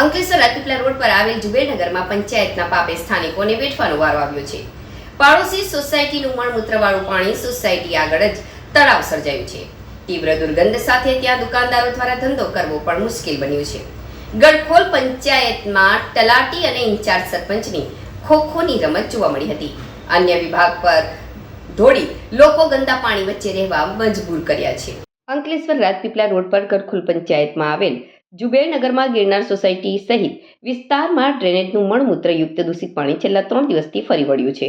Ankleshwar Rajpipla road પર આવેલ જુબેરનગરમાં પંચાયતના પાપે સ્થાનિકોને વેઠવાનો વારો આવ્યો છે. પાડોશી સોસાયટીનું મળમૂત્રવાળું પાણી સોસાયટી આગળ જ તળાવ સર્જાયું છે. તીવ્ર દુર્ગંધ સાથે ત્યાં દુકાનદારો દ્વારા ધંધો કરવો પણ મુશ્કેલ બન્યું છે. ગડખોલ પંચાયતમાં તલાટી અને ઇન્ચાર્જ સરપંચની ખોખોની રમત જોવા મળી હતી. અન્ય વિભાગ પર ઢોળી લોકો ગંદા પાણી વચ્ચે રહેવા મજબૂર કર્યા છે. અંકલેશ્વર રાજપીપળા રોડ પર ગરખુલ પંચાયતમાં આવેલ જુબેરનગરમાં ગિરનાર સોસાયટી સહિત વિસ્તારમાં ડ્રેનેજનું મળમૂત્રયુક્ત દૂષિત પાણી છેલ્લા ત્રણ દિવસથી ફરી વળ્યું છે.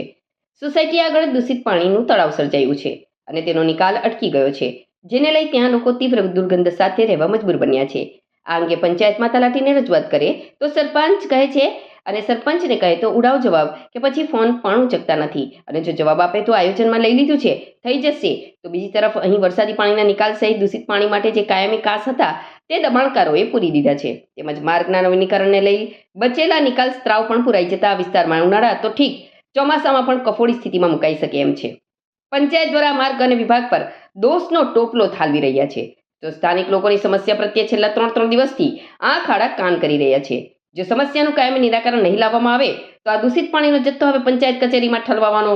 સોસાયટી આગળ દૂષિત પાણીનું તળાવ સર્જાયું છે અને તેનો નિકાલ અટકી ગયો છે, જેને લઈ ત્યાં લોકો તીવ્ર દુર્ગંધ સાથે રહેવા મજબૂર બન્યા છે. આ અંગે પંચાયતમાં તલાટીને રજૂઆત કરે તો સરપંચ કહે છે અને સરપંચને કહે તો ઉડાવ જવાબ કે પછી ફોન પણ ઉચકતા નથી અને જો જવાબ આપે તો આયોજનમાં લઈ લીધું છે, થઈ જશે. તો બીજી તરફ અહીં વરસાદી પાણીના નિકાલ સહિત દૂષિત પાણી માટે જે કાયમી કાસ હતા તે દબાણકારોએ પૂરી દીધા છે. તેમજ માર્ગના નવીનીકરણને લઈ બચેલા નિકાલ સ્ત્રાવ પણ પુરાઈ જતા આ વિસ્તારમાં ઉનાળા તો ઠીક, ચોમાસામાં પણ કફોડી સ્થિતિમાં મુકાઈ શકે એમ છે. પંચાયત દ્વારા માર્ગ અને વિભાગ પર દોષનો ટોપલો થાલવી રહ્યા છે. તો સ્થાનિક લોકોની સમસ્યા પ્રત્યે છેલ્લા ત્રણ ત્રણ દિવસથી આંખ ખાડા કાન કરી રહ્યા છે. જો સમસ્યાનું કાયમી નિરાકરણ નહીં લાવવામાં આવે, તો આ દૂષિત પાણીનો જથ્થો હવે પંચાયત કચેરીમાં ઠલવાવાનો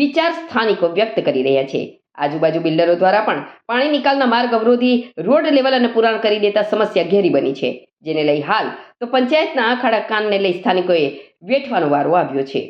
વિચાર સ્થાનિકો વ્યક્ત કરી રહ્યા છે. આજુબાજુ બિલ્ડરો દ્વારા પણ પાણી નિકાલના માર્ગ અવરોધી રોડ લેવલ અને પુરાણ કરી દેતા સમસ્યા ઘેરી બની છે. જેને લઈ હાલ તો પંચાયતના આંખ આડા કાનને લઈ સ્થાનિકોએ વેઠવાનો વારો આવ્યો છે.